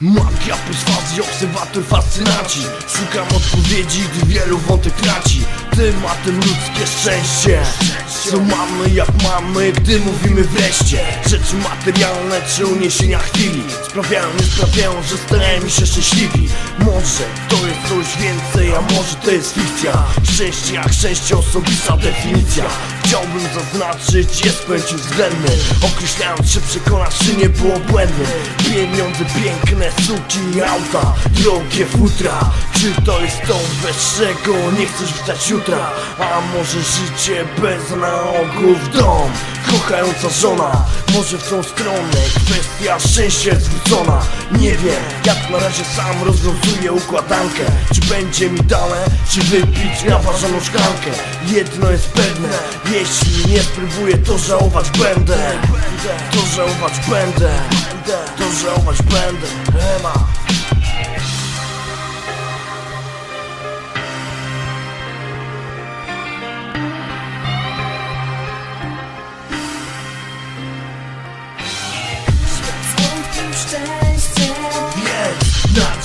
Magia perswazji, obserwator fascynaci. Szukam odpowiedzi, gdy wielu wątek traci Tematem ludzkie szczęście. Co mamy jak mamy, gdy mówimy wreszcie. Rzeczy materialne czy uniesienia chwili. Sprawiają, nie sprawiają, że stajemy się szczęśliwi. Może to jest coś więcej, a może to jest fikcja. Szczęście jak szczęście, osobista definicja. Chciałbym zaznaczyć, jest pojęciem względny. Określając, czy przekonać, czy nie było błędnym. Pieniądze piękne, suki i auta Drogie futra Czy to jest to, bez czego nie chcesz wstać jutra? A może życie bez nałogów dom? Kochająca żona Może w tą stronę kwestia szczęścia zwrócona? Nie wiem, jak na razie sam rozwiązuję układankę. Czy będzie mi dane, czy wypić naważoną szklankę? Jedno jest pewne, jeśli nie spróbuję to żałować będę. To żałować będę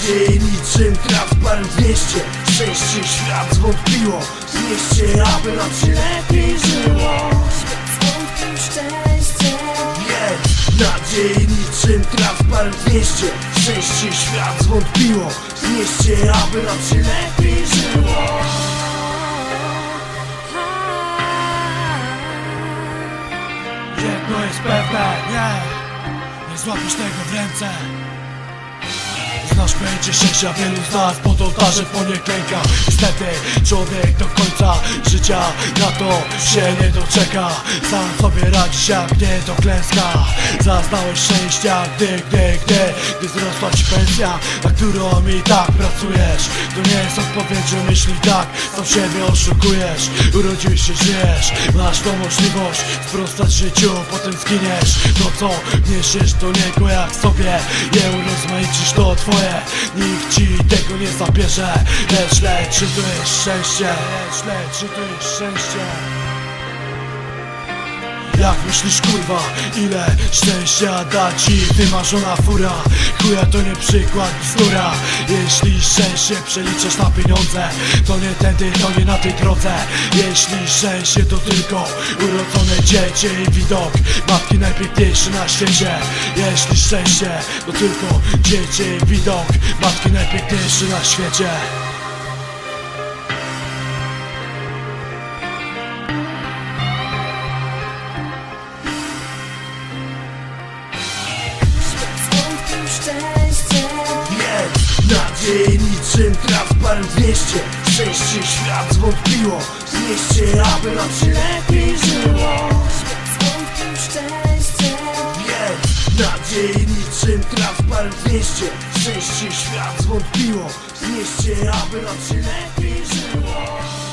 Nadziei niczym transparent w mieście. Szczęście świat zwątpiło Zmieście, aby nam się lepiej żyło. Wątpił szczęście Jest nadziei niczym transparent w mieście. Szczęście świat zwątpiło Zmieście, aby nam się lepiej żyło. Jedno jest pewne, nie Nie złapiesz tego w ręce Znasz pojęcie szczęścia, wielu z nas pod ołtarzem po nie klęka. Niestety, człowiek do końca życia na to się nie doczeka. Sam sobie radzisz jak nie do klęska. Zaznałeś szczęścia, gdy, gdy, gdy Gdy wzrosła ci pensja, na którą i tak pracujesz. To nie jest odpowiedź, że myśli tak Sam siebie oszukujesz. Urodziłeś się, żyjesz Masz tą możliwość sprostać życiu Potem zginiesz. To co wniesiesz do niego jak sobie Je urozmaicisz to twoje Nikt ci tego nie zabierze. Lecz, lecz, czy to jest szczęście. Lecz, lecz, czy to jest szczęście jak myślisz kurwa, ile szczęścia da ci wymarzona fura? Chuja to nie przykład bzdura. Jeśli szczęście przeliczasz na pieniądze To nie tędy, to nie na tej drodze. Jeśli szczęście to tylko urodzone dziecię i widok Matki najpiękniejsze na świecie. Jeśli szczęście to tylko dziecię i widok Matki najpiękniejsze na świecie szczęście. Jest nadziei niczym transparent w mieście. Szczęście świat zwątpiło. Zmieście, aby nam się lepiej żyło. Wątpił szczęście. Jest nadziei niczym transparent w mieście. Szczęście świat zwątpiło. Zmieście, aby nam się lepiej żyło